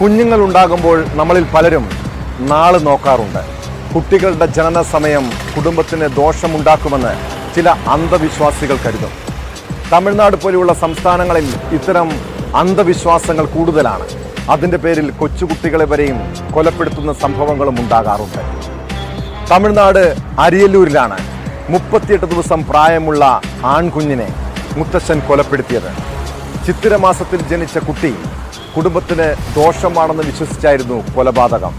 കുഞ്ഞുങ്ങൾ ഉണ്ടാകുമ്പോൾ നമ്മളിൽ പലരും നാൾ നോക്കാറുണ്ട്. കുട്ടികളുടെ ജനന സമയം കുടുംബത്തിന് ദോഷമുണ്ടാക്കുമെന്ന് ചില അന്ധവിശ്വാസികൾ കരുതും. തമിഴ്നാട് പോലെയുള്ള സംസ്ഥാനങ്ങളിൽ ഇത്തരം അന്ധവിശ്വാസങ്ങൾ കൂടുതലാണ്. അതിന്റെ പേരിൽ കൊച്ചുകുട്ടികളെ വരെയും കൊലപ്പെടുത്തുന്ന സംഭവങ്ങളും ഉണ്ടാകാറുണ്ട്. തമിഴ്നാട് അരിയല്ലൂരിലാണ് മുപ്പത്തിയെട്ട് ദിവസം പ്രായമുള്ള ആൺകുഞ്ഞിനെ മുത്തശ്ശൻ കൊലപ്പെടുത്തിയത്. ചിത്തിരമാസത്തിൽ ജനിച്ച കുട്ടി കുടുംബത്തിന് ദോഷമാണെന്ന് വിശ്വസിച്ചായിരുന്നു കൊലപാതകം.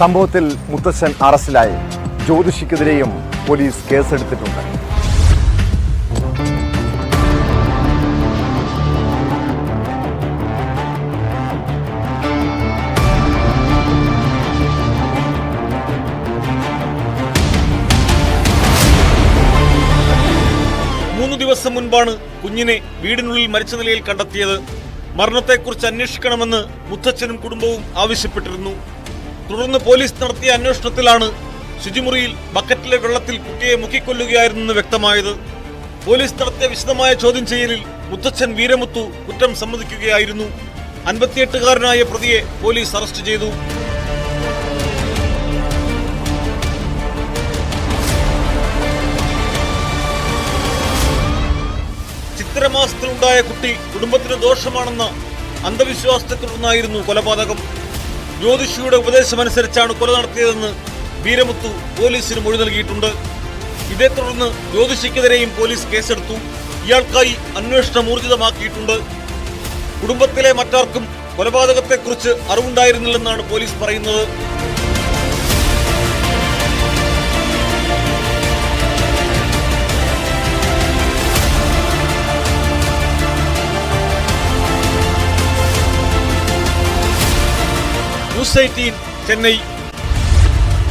സംഭവത്തിൽ മുത്തശ്ശൻ അറസ്റ്റിലായി. ജ്യോതിഷിക്കെതിരെയും പോലീസ് കേസെടുത്തിട്ടുണ്ട്. മൂന്ന് ദിവസം മുൻപാണ് കുഞ്ഞിനെ വീടിനുള്ളിൽ മരിച്ച നിലയിൽ കണ്ടെത്തിയത് മരണത്തെക്കുറിച്ച് അന്വേഷിക്കണമെന്ന് മുത്തച്ഛനും കുടുംബവും ആവശ്യപ്പെട്ടിരുന്നു. തുടർന്ന് പോലീസ് നടത്തിയ അന്വേഷണത്തിലാണ് ശുചിമുറിയിൽ ബക്കറ്റിലെ വെള്ളത്തിൽ കുട്ടിയെ മുക്കിക്കൊല്ലുകയായിരുന്നെന്ന് വ്യക്തമായത്. പോലീസ് നടത്തിയ വിശദമായ ചോദ്യം ചെയ്യലിൽ മുത്തച്ഛൻ വീരമുത്തു കുറ്റം സമ്മതിക്കുകയായിരുന്നു. അൻപത്തിയെട്ടുകാരനായ പ്രതിയെ പോലീസ് അറസ്റ്റ് ചെയ്തു. ചിത്രമാസത്തിലുണ്ടായ കുട്ടി കുടുംബത്തിന് ദോഷമാണെന്ന അന്ധവിശ്വാസത്തെ തുടർന്നായിരുന്നു കൊലപാതകം. ജ്യോതിഷിയുടെ ഉപദേശമനുസരിച്ചാണ് കൊല നടത്തിയതെന്ന് വീരമുത്തു പോലീസിന് മൊഴി നൽകിയിട്ടുണ്ട്. ഇതേ തുടർന്ന് ജ്യോതിഷിക്കെതിരെയും പോലീസ് കേസെടുത്തു. ഇയാൾക്കായി അന്വേഷണം ഊർജിതമാക്കിയിട്ടുണ്ട്. കുടുംബത്തിലെ മറ്റാർക്കും കൊലപാതകത്തെക്കുറിച്ച് അറിവുണ്ടായിരുന്നില്ലെന്നാണ് പോലീസ് പറയുന്നത്. News eighteen Chennai